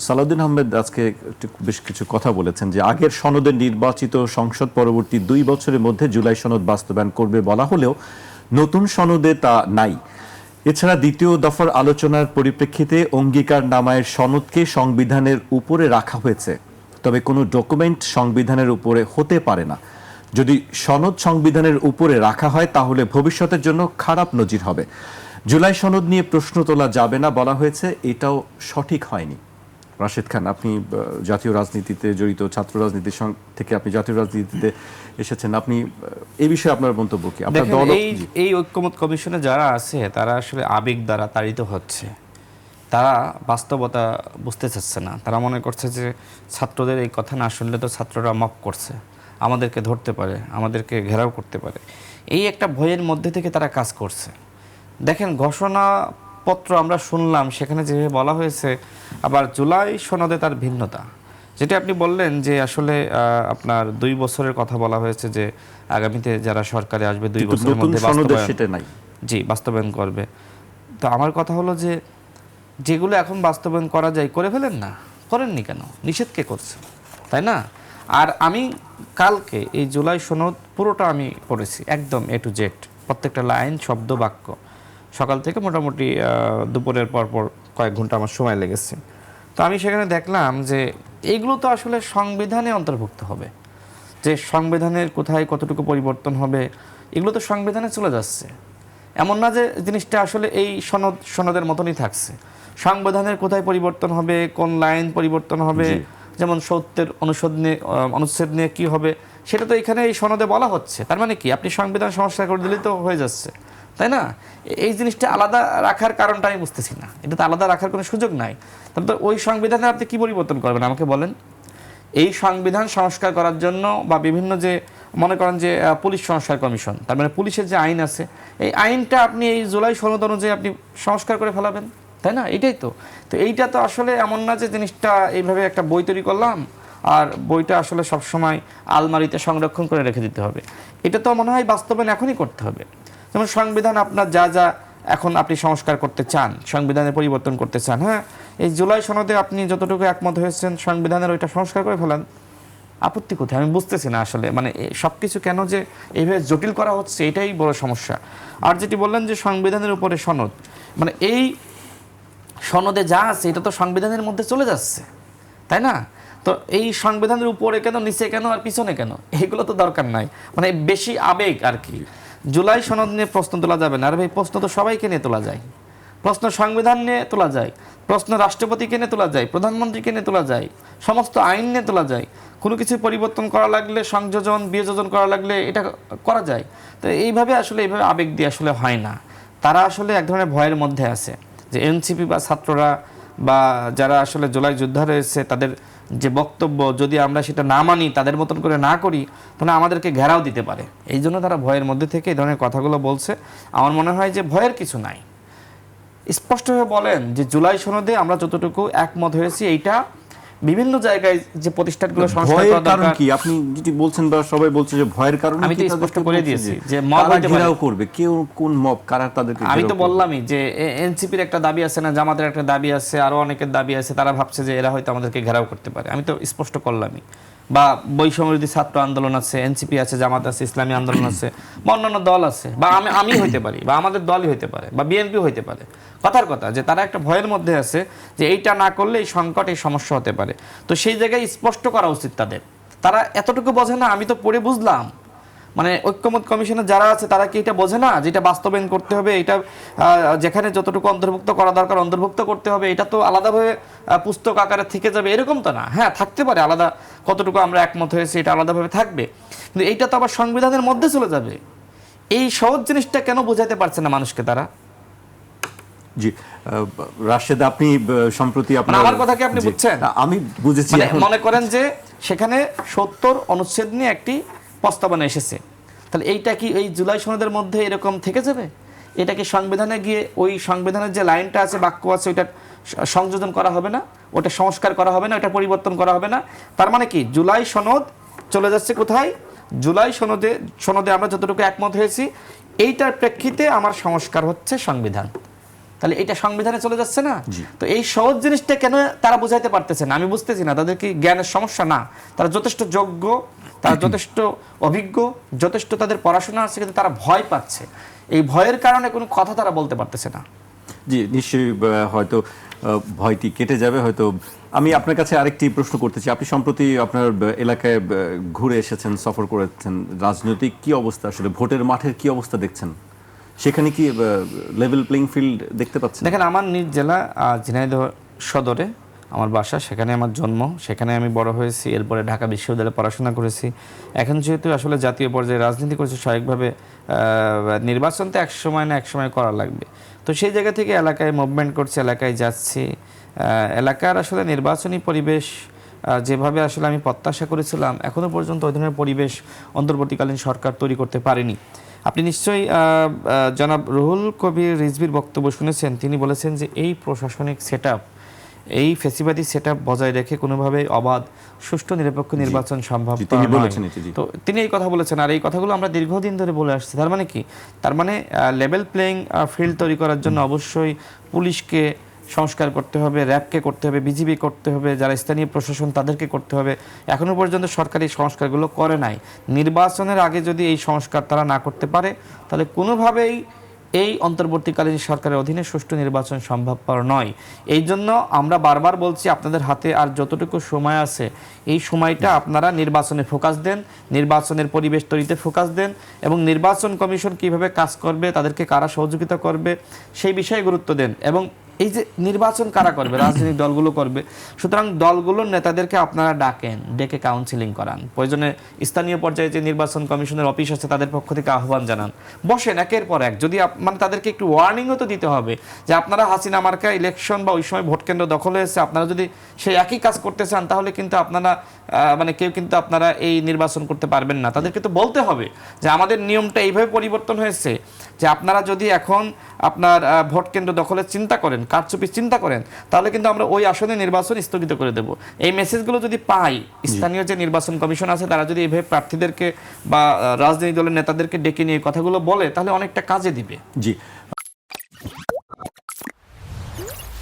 সালাউদ্দিন আহমেদ আজকে বেশ কিছু কথা বলেছেন যে আগের সনদে নির্বাচিত সংসদ পরবর্তী দুই বছরের মধ্যে জুলাই সনদ বাস্তবায়ন করবে বলা হলেও নতুন সনদে তা নাই। এছাড়া দ্বিতীয় দফার আলোচনার পরিপ্রেক্ষিতে অঙ্গীকার নামায়ের সনদকে সংবিধানের উপরে রাখা হয়েছে। তবে কোনো ডকুমেন্ট সংবিধানের উপরে হতে পারে না। যদি সনদ সংবিধানের উপরে রাখা হয়, তাহলে ভবিষ্যতের জন্য খারাপ নজির হবে। জুলাই সনদ নিয়ে প্রশ্ন তোলা যাবে না বলা হয়েছে, এটাও সঠিক হয়নি। রাশেদ খান আপনি জাতীয় রাজনীতিতে জড়িত ছাত্র রাজনীতির থেকে আপনি জাতীয় রাজনীতিতে এসেছেন আপনি এই বিষয়ে আপনার মন্তব্য কি? আপনার দল এই ঐক্যমত কমিশনে যারা আছে তারা আসলে আবেগ দ্বারা তাড়িত হচ্ছে। তারা বাস্তবতা বুঝতে চাচ্ছে না। তারা মনে করছে যে ছাত্রদের এই কথা না শুনলে তো ছাত্ররা মক করছে। আমাদেরকে ধরতে পারে আমাদেরকে ঘেরাও করতে পারে। এই একটা ভয়ের মধ্যে থেকে তারা কাজ করছে। দেখেন ঘোষণাপত্র আমরা শুনলাম সেখানে যেভাবে বলা হয়েছে আবার জুলাই সনদে তার ভিন্নতা। যেটা আপনি বললেন যে আসলে আপনার দুই বছরের কথা বলা হয়েছে যে আগামীতে যারা সরকারে আসবে দুই বছরের মধ্যে সেটা নাই। জি বাস্তবায়ন করবে। তো আমার কথা হলো যে যেগুলো এখন বাস্তবায়ন করা যায় করে ফেলেন না। করেননি কেন? নিষেধ কে করছে? তাই না? আর আমি কালকে এই জুলাই সনদ পুরোটা আমি পড়েছি একদম এ টু জেড প্রত্যেকটা লাইন শব্দ বাক্য। সকাল থেকে মোটামুটি দুপুরের পর পর কয়েক ঘণ্টা আমার সময় লেগেছে। তো আমি সেখানে দেখলাম যে এইগুলো তো আসলে সংবিধানে অন্তর্ভুক্ত হবে। যে সংবিধানের কোথায় কতটুকু পরিবর্তন হবে এগুলো তো সংবিধানে চলে যাচ্ছে। এমন না যে জিনিসটা আসলে এই সনদ সনদের মতনই থাকছে। সংবিধানের কোথায় পরিবর্তন হবে কোন লাইন পরিবর্তন হবে যেমন সত্যের অনুচ্ছেদ নিয়ে অনুচ্ছেদ নিয়ে কি হবে সেটা তো এখানে এই সনদে বলা হচ্ছে। তার মানে কি? আপনি সংবিধান সংস্কার করে দিলেই তো হয়ে যাচ্ছে। তাই না? এই জিনিসটা আলাদা রাখার কারণটা আমি বুঝতেছি না। এটা তো আলাদা রাখার কোনো সুযোগ নাই। তাহলে তো ওই সংবিধানে আপনি কী পরিবর্তন করবেন? আমাকে বলেন। এই সংবিধান সংস্কার করার জন্য বা বিভিন্ন যে মনে করেন যে পুলিশ সংস্কার কমিশন, তার মানে পুলিশের যে আইন আছে, এই আইনটা আপনি এই জুলাই সনদ অনুযায়ী আপনি সংস্কার করে ফেলাবেন। তাই না? এটাই তো। তো এইটা তো আসলে এমন না যে জিনিসটা এইভাবে একটা বই তৈরি করলাম আর বইটা আসলে সবসময় আলমারিতে সংরক্ষণ করে রেখে দিতে হবে। এটা তো মনে হয় বাস্তবায়ন এখনই করতে হবে। যেমন সংবিধান আপনার যা যা এখন আপনি সংস্কার করতে চান সংবিধানের পরিবর্তন করতে চান হ্যাঁ? এই জুলাই সনদে আপনি যতটুকু একমত হয়েছেন, সংবিধানের ওইটা সংস্কার করে ফেলেন। আপত্তি কোথায়? আমি বুঝতেছি না আসলে। মানে সব কিছু কেন যে এইভাবে জটিল করা হচ্ছে, এটাই বড় সমস্যা। আর যেটি বললেন যে সংবিধানের উপরে সনদ মানে এই সনদে যা আছে, এটা তো সংবিধানের মধ্যে চলে যাচ্ছে, তাই না? তো এই সংবিধানের উপরে কেন, নিচে কেন, আর পিছনে কেন? এইগুলো তো দরকার নাই। মানে বেশি আবেগ আর কি। জুলাই সনদ নিয়ে প্রশ্ন তোলা যাবে না। আর ভাই, প্রশ্ন তো সবাইকে নিয়ে তোলা যায়। প্রশ্ন সংবিধান নিয়ে তোলা যায়। প্রশ্ন রাষ্ট্রপতিকে নিয়ে তোলা যায়, প্রধানমন্ত্রীকে নিয়ে তোলা যায়, সমস্ত আইন নিয়ে তোলা যায়। কোনো কিছু পরিবর্তন করা লাগলে, সংযোজন, বিয়োজন করা লাগলে এটা করা যায়। তো এইভাবে আসলে, এইভাবে আবেগ দিয়ে আসলে হয় না। তারা আসলে এক ধরনের ভয়ের মধ্যে আছে যে এনসিপি বা ছাত্ররা বা যারা আসলে জোলাই যোদ্ধা রয়েছে তাদের যে বক্তব্য, যদি আমরা সেটা না মানি, তাদের মতন করে না করি, তাহলে আমাদেরকে ঘেরাও দিতে পারে। এই জন্য তারা ভয়ের মধ্যে থেকে এই ধরনের কথাগুলো বলছে। আমার মনে হয় যে ভয়ের কিছু নাই। স্পষ্টভাবে বলেন যে জুলাই সনদে আমরা যতটুকু একমত হয়েছি, এইটা বিভিন্ন জায়গায় যে প্রতিষ্ঠানগুলো সংস্কার করা কারণ কি? আপনি যেটি বলছেন বা সবাই বলছে যে ভয়ের কারণে আমি তো স্পষ্ট করে দিয়েছি যে মব পারে। ঘেরাও করবে। কেউ কোন মব কারা তাদেরকে আমি তো বললামই যে এনসিপির একটা দাবি আছে না জামাতের একটা দাবি আছে আরও অনেকের দাবি আছে তারা ভাবছে যে এরা হয়তো আমাদেরকে ঘেরাও করতে পারে। আমি তো স্পষ্ট করলামই। বা বৈষম্যবিরোধী ছাত্র আন্দোলন আছে এনসিপি আছে, জামাত আছে, ইসলামী আন্দোলন আছে, বা অন্যান্য দল আছে, বা আমি আমি হইতে পারি, বা আমাদের দলই হইতে পারে, বা বিএনপি হইতে পারে। কথার কথা যে তারা একটা ভয়ের মধ্যে আছে যে এইটা না করলে এই সংকট, এই সমস্যা হতে পারে। তো সেই জায়গায় স্পষ্ট করা উচিত তাদের। তারা এতটুকু বোঝে না, আমি তো পড়ে বুঝলাম। মানে ঐক্যমত কমিশনে যারা আছে তারা কি এটা বোঝে না? যেটা বাস্তবায়ন করতে হবে এটা যেখানে যতটুকু অন্তর্ভুক্ত করা দরকার অন্তর্ভুক্ত করতে হবে এটা তো আলাদাভাবে পুস্তক আকারে থেকে যাবে এরকম তো না। হ্যাঁ থাকতে পারে আলাদা কতটুকু আমরা একমত হয়েছি এটা আলাদাভাবে থাকবে। কিন্তু এইটা তো আবার সংবিধানের মধ্যে চলে যাবে। এই সহজ জিনিসটা কেন বোঝাতে পারছে না মানুষকে তারা? জি রাশেদ আপনি সম্প্রতি আপনার মানে আমার কথা কি আপনি বুঝছেন? আমি বুঝেছি মানে মনে করেন যে সেখানে সত্তর অনুচ্ছেদ নিয়ে একটি প্রস্তাবনা এসেছে। তাহলে এইটা কি এই জুলাই সনদের মধ্যে এরকম থেকে যাবে? এটা কি সংবিধানে গিয়ে ওই সংবিধানের যে লাইনটা আছে বাক্য আছে ওইটা সংযোজন করা হবে না? ওটা সংস্কার করা হবে না? ওটা পরিবর্তন করা হবে না? তার মানে কি জুলাই সনদ চলে যাচ্ছে কোথায়? জুলাই সনদে সনদে আমরা যতটুকু একমত হয়েছি এইটার প্রেক্ষিতে আমার সংস্কার হচ্ছে সংবিধান। তাহলে এটা সংবিধানে চলে যাচ্ছে না? তো এই সহজ জিনিসটা কেন তারা বুঝাইতে পারতেছে না? আমি বুঝতেছি না তাদের কি জ্ঞানের সমস্যা? না তারা যথেষ্ট যোগ্য তারা যথেষ্ট অভিজ্ঞ যথেষ্ট তাদের পড়াশোনা আছে কিন্তু তারা ভয় পাচ্ছে। এই ভয়ের কারণে কোনো কথা তারা বলতে পারতেছে না। জি নিশ্চয়ই হয়তো ভয়টি কেটে যাবে হয়তো আমি আপনার কাছে আরেকটি প্রশ্ন করতে চাই। আপনি সম্প্রতি আপনার এলাকায় ঘুরে এসেছেন সফর করেছেন রাজনৈতিক কি অবস্থা? আসলে ভোটের মাঠের কি অবস্থা দেখছেন? সেখানে কি লেভেল প্লেইং ফিল্ড দেখতে পাচ্ছেন? দেখেন আমার নিজ জেলা ঝিনাইদহ সদরে আমার বাসা সেখানে আমার জন্ম সেখানে আমি বড় হয়েছি এরপরে ঢাকা বিশ্ববিদ্যালয়ে পড়াশোনা করেছি। এখন যেহেতু আসলে জাতীয় পর্যায়ে রাজনীতি করেছি আহ, নির্বাচন তো এক সময় না এক সময় করা লাগবে। তো সেই জায়গা থেকে এলাকায় মুভমেন্ট করছি এলাকায় যাচ্ছি। এলাকার আসলে নির্বাচনী পরিবেশ যেভাবে আসলে আমি প্রত্যাশা করেছিলাম এখনও পর্যন্ত ওই ধরনের পরিবেশ অন্তর্বর্তীকালীন সরকার তৈরি করতে পারেনি। আপনি নিশ্চয়ই জনাব রুহুল কবির রিজভির বক্তব্য শুনেছেন তিনি বলেছেন যে এই প্রশাসনিক সেট এই ফেসিবাদী সেট বজায় রেখে কোনোভাবে অবাধ সুষ্ঠু নিরপেক্ষ নির্বাচন সম্ভব তিনি বলেছেন তো তিনি এই কথা বলেছেন আর এই কথাগুলো আমরা দীর্ঘদিন ধরে বলে আসছি। তার মানে কি? তার মানে লেভেল প্লেইং ফিল্ড তৈরি করার জন্য অবশ্যই পুলিশকে সংস্কার করতে হবে র্যাবকে করতে হবে বিজিবি করতে হবে যারা স্থানীয় প্রশাসন তাদেরকে করতে হবে। এখনও পর্যন্ত সরকারি সংস্কারগুলো করে নাই। নির্বাচনের আগে যদি এই সংস্কার তারা না করতে পারে তাহলে কোনোভাবেই এই অন্তর্বর্তীকালীন সরকারের অধীনে সুষ্ঠু নির্বাচন সম্ভবপর নয়। এই জন্য আমরা বারবার বলছি আপনাদের হাতে আর যতটুকু সময় আছে, এই সময়টা আপনারা নির্বাচনে ফোকাস দেন, নির্বাচনের পরিবেশ তৈরিতে ফোকাস দেন এবং নির্বাচন কমিশন কীভাবে কাজ করবে, তাদেরকে কারা সহযোগিতা করবে, সেই বিষয়ে গুরুত্ব দেন এবং এই যে নির্বাচন কারা করবে, রাজনৈতিক দলগুলো করবে, সুতরাং দলগুলোর নেতাদেরকে আপনারা ডাকেন, ডেকে কাউন্সিলিং করান। প্রয়োজনে স্থানীয় পর্যায়ে যে নির্বাচন কমিশনের অফিস আছে, তাদের পক্ষ থেকে আহ্বান জানান। বসেন একের পর এক। যদি মানে তাদেরকে একটু ওয়ার্নিংও তো দিতে হবে যে আপনারা হাসিনা মার্কা ইলেকশন বা ওই সময় ভোট কেন্দ্র দখল হয়েছে, আপনারা যদি সেই একই কাজ করতে চান, তাহলে কিন্তু আপনারা মানে কেউ কিন্তু আপনারা এই নির্বাচন করতে পারবেন না। তাদেরকে তো বলতে হবে যে আমাদের নিয়মটা এইভাবে পরিবর্তন হয়েছে যে আপনারা যদি এখন আপনার ভোট কেন্দ্র দখলের চিন্তা করেন কারচুপির চিন্তা করেন তাহলে কিন্তু আমরা ওই আসনে নির্বাচন স্থগিত করে দেব। এই মেসেজগুলো যদি পাই স্থানীয় যে নির্বাচন কমিশন আছে তারা যদি এভাবে প্রার্থীদেরকে বা রাজনৈতিক দলের নেতাদেরকে ডেকে নিয়ে কথাগুলো বলে তাহলে অনেকটা কাজে দিবে। জি।